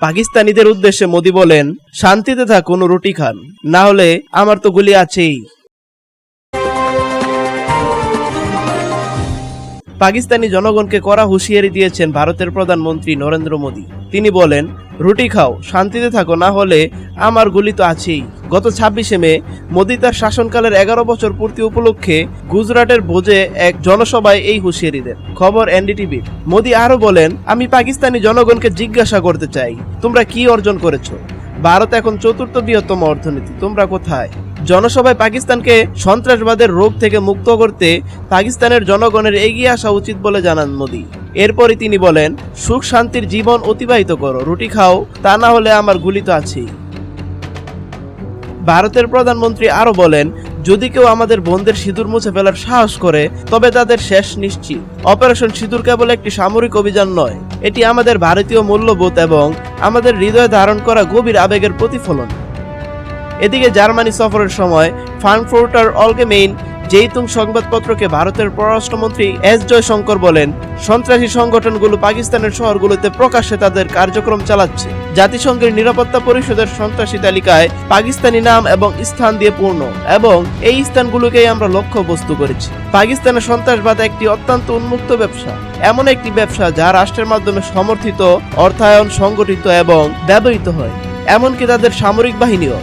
পাকিস্তানিদের উদ্দেশ্যে মোদি বলেন শান্তিতে থাকুন রুটি খান। না হলে আমার তো গুলি আছেই। পাকিস্তানি জনগণকে কড়া হুঁশিয়ারি দিয়েছেন ভারতের প্রধানমন্ত্রী নরেন্দ্র মোদী। তিনি বলেন, রুটি খাও, শান্তিতে থাকো, না হলে আমার গুলি তো আছেই। গত ছাব্বিশে মে, মোদী তার শাসনকালের এগারো বছর পূর্তি উপলক্ষে গুজরাটের ভোজে এক জনসভায় এই হুঁশিয়ারি দেন। খবর এনডিটিভির মোদী আরও বলেন, আমি পাকিস্তানি জনগণকে জিজ্ঞাসা করতে চাই, তোমরা কি অর্জন করেছ? ভারত এখন চতুর্থ বৃহত্তম অর্থনীতি। তোমরা কোথায়? জনসভায় পাকিস্তানকে সন্ত্রাসবাদের রোগ থেকে মুক্ত করতে পাকিস্তানের জনগণের এগিয়ে আসা উচিত বলে জানান মোদী। এরপরই তিনি বলেন, সুখ শান্তির জীবন অতিবাহিত করো, রুটি খাও, তা না হলে আমার গুলি তো আছেই। ভারতের প্রধানমন্ত্রী আরও বলেন, যদি কেউ আমাদের বোনদের সিঁদুর মুছে ফেলার সাহস করে, তবে তাদের শেষ নিশ্চিত। অপারেশন সিঁদুর কেবল একটি সামরিক অভিযান নয়, এটি আমাদের ভারতীয় মূল্যবোধ এবং আমাদের হৃদয়ে ধারণ করা গভীর আবেগের প্রতিফলন। এদিকে জার্মানি সফরের সময় ফ্রাঙ্কফুর্টার অলগেমেইন জেইতুং সংবাদপত্রকে ভারতের পররাষ্ট্রমন্ত্রী এস জয়শঙ্কর বলেন, সন্ত্রাসী সংগঠনগুলো পাকিস্তানের শহরগুলোতে প্রকাশ্যে তাদের কার্যক্রম চালাচ্ছে। জাতিসংঘের নিরাপত্তা পরিষদের সন্ত্রাসী তালিকায় পাকিস্তানি নাম এবং স্থান দিয়ে পূর্ণ এবং এই স্থানগুলোকেই আমরা লক্ষ্য বস্তু করেছি। পাকিস্তানের সন্ত্রাসবাদ একটি অত্যন্ত উন্মুক্ত ব্যবসা। এমন একটি ব্যবসা যা রাষ্ট্রের মাধ্যমে সমর্থিত, অর্থায়ন, সংগঠিত এবং ব্যবহৃত হয়। এমনকি তাদের সামরিক বাহিনীও।